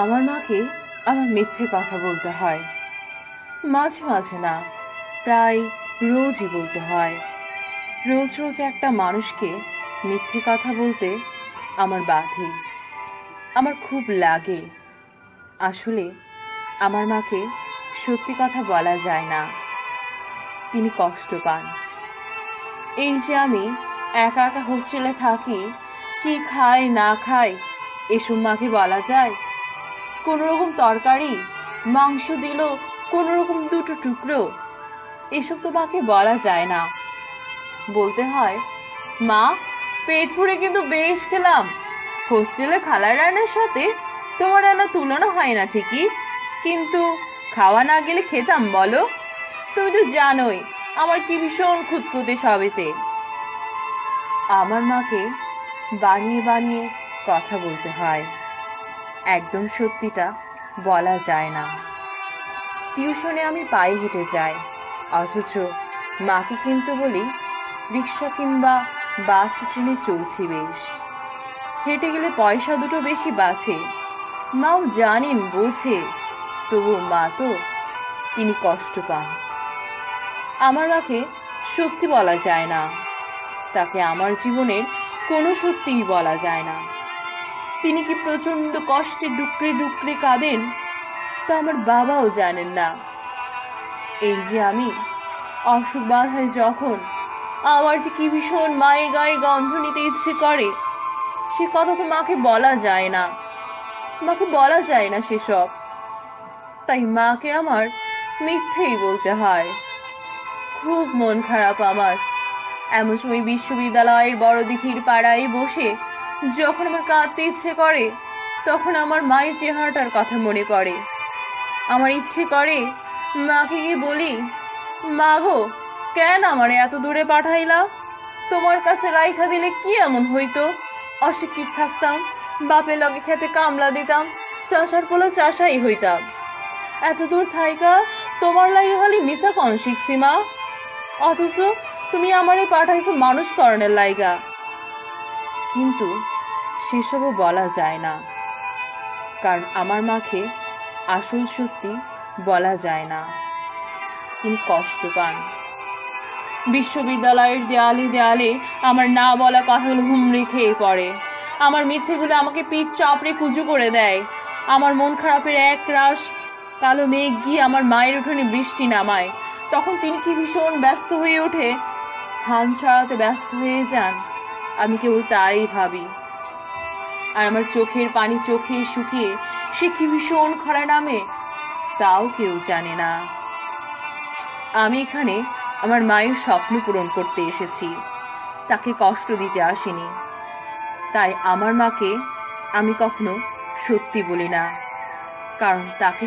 আমার মাকে আমার মিথ্যে কথা বলতে হয়। মাঝে মাঝে না, প্রায় রোজই বলতে হয়। রোজ রোজ একটা মানুষকে মিথ্যে কথা বলতে আমার বাধে, আমার খুব লাগে। আসলে আমার মাকে সত্যি কথা বলা যায় না। তিনি কষ্ট পান। এই যে আমি একা একা হোস্টেলে থাকি, কি খাই না খাই, এসব মাকে বলা যায়? কোনো রকম তরকারি, মাংস দিল কোনো রকম দুটো টুকরো, এসব তো মাকে বলা যায় না। বলতে হয়, মা, পেট ভরে কিন্তু বেশ খেলাম। হোস্টেলে খালার রান্নার সাথে তোমার রান্না তুলনা হয় না, ঠিকই? কিন্তু খাওয়া না গেলে খেতাম, বলো? তুমি তো জানোই, আমার কি ভীষণ খুঁতখুঁতে সবেতে। আমার মাকে বানিয়ে বানিয়ে কথা বলতে হয়। একদম সত্যিটা বলা যায় না। টিউশনে আমি পায়ে হেঁটে যাই, অথচ মাকে কিন্তু বলি, রিক্সা কিংবা বাস ট্রেনে চলছি বেশ। হেঁটে গেলে পয়সা দুটো বেশি বাঁচে। মাও জানেন, বোঝে তবু মা তো তিনি কষ্ট পান। আমার মাকে সত্যি বলা যায় না। তাকে আমার জীবনের কোনো সত্যিই বলা যায় না। তিনি কি প্রচণ্ড কষ্টে ডুকরে ডুকরে কাঁদেন? তা আমার বাবাও জানেন না। এই যে আমি, অসুখ বাধায় যখন আমার যে কি ভীষণ মায়ের গায়ে গন্ধ নিতে ইচ্ছে করে, সে কথা তো মাকে বলা যায় না। মাকে বলা যায় না সেসব। তাই মাকে আমার মিথ্যেই বলতে হয়। খুব মন খারাপ আমার। এমন সময় বিশ্ববিদ্যালয়ের বড় দিঘির পাড়ায় বসে যখন আমার কাঁদতে ইচ্ছে করে, তখন আমার মায়ের চেহারাটার কথা মনে পড়ে। আমার ইচ্ছে করে, মাকে গিয়ে বলি, মা গো, কেন আমার এত দূরে পাঠাইলা? তোমার কাছে রাইখা দিলে কি এমন হইতো? অশিক্ষিত থাকতাম, বাপের লগে খেতে কামলা দিতাম, চাষার পোলা চাষাই হইতাম। এত দূর থাইকা, তোমার লাগে খালি মিশা কন শিখছি, মা। অথচ তুমি আমারে পাঠাইছো মানুষ করণের লাইগা। কিন্তু সেসবও বলা যায় না। কারণ আমার মাকে আসল সত্যি বলা যায় না। তিনি কষ্ট পান বিশ্ববিদ্যালয়ের দেয়ালে দেয়ালে আমার না বলা কথাগুলো হুমড়ি খেয়ে পড়ে। আমার মিথ্যেগুলো আমাকে পিঠ চাপড়ে কুজু করে দেয়। আমার মন খারাপের এক রাস কালো মেঘ গিয়ে আমার মায়ের উঠোনে বৃষ্টি নামায়। তখন তিনি কি ভীষণ ব্যস্ত হয়ে ওঠে? হান ছাড়াতে ব্যস্ত হয়ে যান। আমি কেবল তাই ভাবি। আর আমার চোখের পানি চোখে শুকিয়ে সে কি ভীষণ খরা নামে, তাও কেউ জানে না। আমি এখানে আমার মায়ের স্বপ্ন পূরণ করতে এসেছি। তাকে কষ্ট দিতে আসিনি। তাই আমার মাকে আমি কখনো সত্যি বলি না। কারণ তাকে